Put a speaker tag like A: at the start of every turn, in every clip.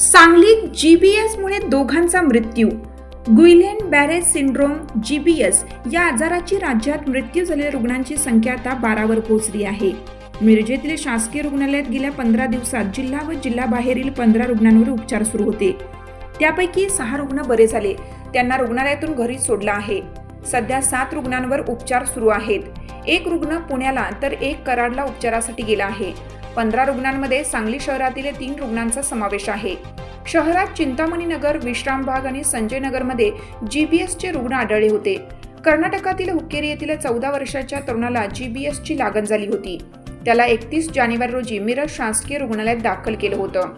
A: सांगलीत जीबीएसमुळे दोघांचा मृत्यू. गुइलेन बॅरेज सिंड्रोम जीबीएस या आजाराची राज्यात मृत्यू झालेल्या रुग्णांची संख्या आता बारावर पोहोचली आहे. मिरजेतील शासकीय रुग्णालयात गेल्या पंधरा दिवसात जिल्हा व जिल्हाबाहेरील पंधरा रुग्णांवर उपचार सुरू होते. त्यापैकी सहा रुग्ण बरे झाले. त्यांना रुग्णालयातून घरी सोडलं आहे. सध्या सात रुग्णांवर उपचार सुरू आहेत. एक रुग्ण पुण्याला तर एक कराडला उपचारासाठी गेला आहे. पंधरा रुग्णांमध्ये सांगली शहरातील तीन रुग्णांचा समावेश आहे. शहरात चिंतामणी नगर विश्रामबाग आणि संजय नगरमध्ये जीबीएसचे रुग्ण आढळले होते. कर्नाटकातील हुक्केरी येथील चौदा वर्षाच्या तरुणाला जीबीएसची लागण झाली होती. त्याला एकतीस जानेवारी रोजी मिरज शासकीय रुग्णालयात दाखल केलं होतं.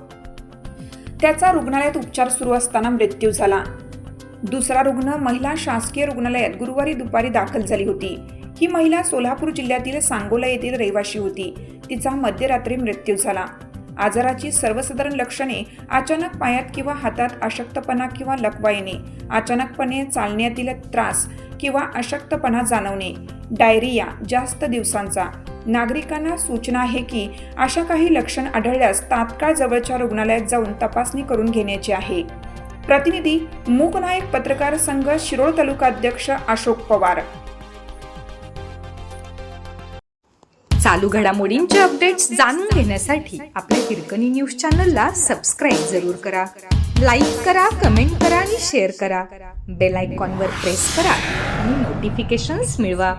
A: त्याचा रुग्णालयात उपचार सुरू असताना मृत्यू झाला. दुसरा रुग्ण महिला शासकीय रुग्णालयात गुरुवारी दुपारी दाखल झाली होती. ही महिला सोलापूर जिल्ह्यातील सांगोला येथील रहिवाशी होती. तिचा मध्यरात्री मृत्यू झाला. आजाराची सर्वसाधारण लक्षणे अचानक पायात किंवा हातात अशक्तपणा किंवा लकवा येणे अचानकपणे चालण्यातील त्रास किंवा अशक्तपणा जाणवणे डायरिया जास्त दिवसांचा नागरिकांना सूचना आहे की अशा काही लक्षण आढळल्यास तात्काळ जवळच्या रुग्णालयात जाऊन तपासणी करून घेण्याची आहे. प्रतिनिधी मूकनायक पत्रकार संघ शिरोळ तालुका अध्यक्ष अशोक पवार.
B: चालू घडामोडींचे अपडेट्स जाणून घेण्यासाठी आपल्या हिरकणी न्यूज चॅनलला सबस्क्राईब जरूर करा. लाईक करा कमेंट करा आणि शेअर करा. बेल आयकॉनवर प्रेस करा आणि नोटिफिकेशन्स मिळवा.